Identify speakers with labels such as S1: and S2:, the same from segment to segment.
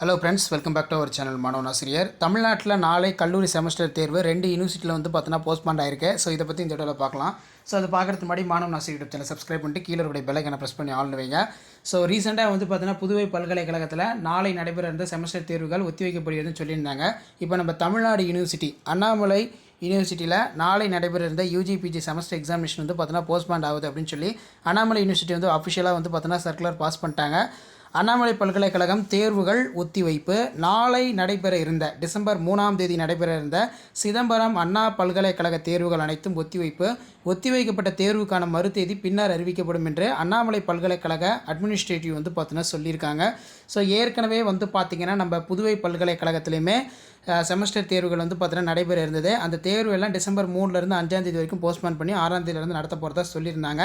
S1: Hello friends welcome back to our channel மாணவன் ஆசிரியர் தமிழ்நாட்டில் நாளை கல்லூரி செமஸ்டர் தேர்வு ரெண்டு யூனிவர்சிட்டியில் வந்து பார்த்தீங்கன்னா போஸ்ட்பாண்ட் ஆயிருக்கு. ஸோ இதை பற்றி இந்த வீடியோவில் பார்க்கலாம். ஸோ அதை பார்க்குறதுக்கு முன்னாடி மாணவன் ஆசிரியர் யூடியூப் சேனல் சப்ஸ்கிரைப் பண்ணிட்டு கீழே இருக்கிற பெல்லைக்கனை ப்ரெஸ் பண்ணி ஆன் வைங்க. ஸோ ரீசெண்டாக வந்து பார்த்தீங்கன்னா புதுவை பல்கலைக்கழகத்தில் நாளை நடைபெற இருந்த செமஸ்டர் தேர்வுகள் ஒத்திவைக்கப்படுகிறதுன்னு சொல்லியிருந்தாங்க. இப்போ நம்ம தமிழ்நாடு யூனிவர்சிட்டி அண்ணாமலை யூனிவர்சிட்டியில் நாளை நடைபெற இருந்த யூஜிபிஜி செமஸ்டர் எக்ஸாமினேஷன் வந்து பார்த்தீங்கன்னா போஸ்ட்பாண்ட் ஆகுது அப்படின்னு சொல்லி அண்ணாமலை யூனிவர்சிட்டி வந்து அஃபிஷியலாக வந்து பார்த்தீங்கன்னா சர்க்குலர் பாஸ் பண்ணிட்டாங்க. அண்ணாமலை பல்கலைக்கழகம் தேர்வுகள் ஒத்திவைப்பு நாளை நடைபெற இருந்த டிசம்பர் மூணாம் தேதி நடைபெற இருந்த சிதம்பரம் அண்ணா பல்கலைக்கழக தேர்வுகள் அனைத்தும் ஒத்திவைப்பு. ஒத்திவைக்கப்பட்ட தேர்வுக்கான மறு தேதி பின்னர் அறிவிக்கப்படும் என்று அண்ணாமலை பல்கலைக்கழக அட்மினிஸ்ட்ரேட்டிவ் வந்து பார்த்தீங்கன்னா சொல்லியிருக்காங்க. ஸோ ஏற்கனவே வந்து பார்த்திங்கன்னா நம்ம புதுவை பல்கலைக்கழகத்துலேயுமே செமஸ்டர் தேர்வுகள் வந்து பார்த்தீங்கன்னா நடைபெற இருந்தது. அந்த தேர்வு எல்லாம் டிசம்பர் மூணுலேருந்து அஞ்சாம் தேதி வரைக்கும் போஸ்ட்போன் பண்ணி ஆறாம் தேதியிலேருந்து நடத்த போகிறதா சொல்லியிருந்தாங்க.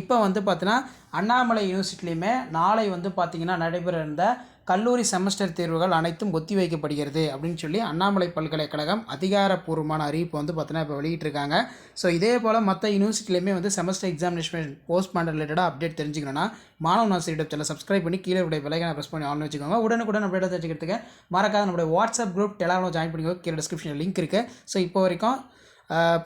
S1: இப்போ வந்து பார்த்தீங்கன்னா அண்ணாமலை யூனிவர்சிட்டிலையுமே நாளை வந்து பார்த்திங்கன்னா நடைபெற இருந்த கல்லூரி செமஸ்டர் தேர்வுகள் அனைத்தும் ஒத்திவைக்கப்படுகிறது அப்படின்னு சொல்லி அண்ணாமலை பல்கலைக்கழகம் அதிகாரப்பூர்வமான அறிவிப்பு வந்து பார்த்தீங்கன்னா இப்போ வெளியிட்டிருக்காங்க. ஸோ இதே போல் மற்ற யூனிவர்சிட்டிலையுமே வந்து செமஸ்டர் எக்ஸாமினேஷன் போஸ்ட் பண்ண ரிலேட்டடாக அப்டேட் தெரிஞ்சுக்கணும்னா மாணவ ஆசிரியர் சேனல் சப்ஸ்கிரைப் பண்ணி கீழே உடைய விலைகளை ப்ரெஸ் பண்ணி ஆன்லைன் வச்சுக்கோங்க. உடனுக்குடன் அப்டேட் தெரிஞ்சுக்கிறதுக்கு மறக்காத நம்மளுடைய வாட்ஸ்அப் குரூப் டெலாவில் ஜாயின் பண்ணிக்கோ கீழே டிஸ்கிரிப்ஷனில் லிங்க் இருக்குது ஸோ இப்போ வரைக்கும்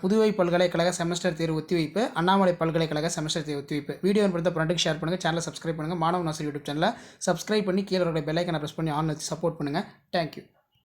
S1: புதுவை பல்கலைக்கழக செமஸ்டர் தேர்வு ஒத்திவைப்பு அண்ணாமலை பல்கலைக்கழக செமஸ்டர் தேர்வு ஒத்திவைப்பு. வீடியோ பொறுத்த ஃப்ரெண்டுக்கு ஷேர் பண்ணுங்கள் சேனலை சப்ஸ்கிரைப் பண்ணுங்கள் மாணவ நாசர் யூடியூப் சேனலை சப்ஸ்கிரைப் பண்ணி கீழே பெல் ஐக்கனை ப்ரெஸ் பண்ணி ஆன் வச்சு சப்போர்ட் பண்ணுங்கள் தேங்க்யூ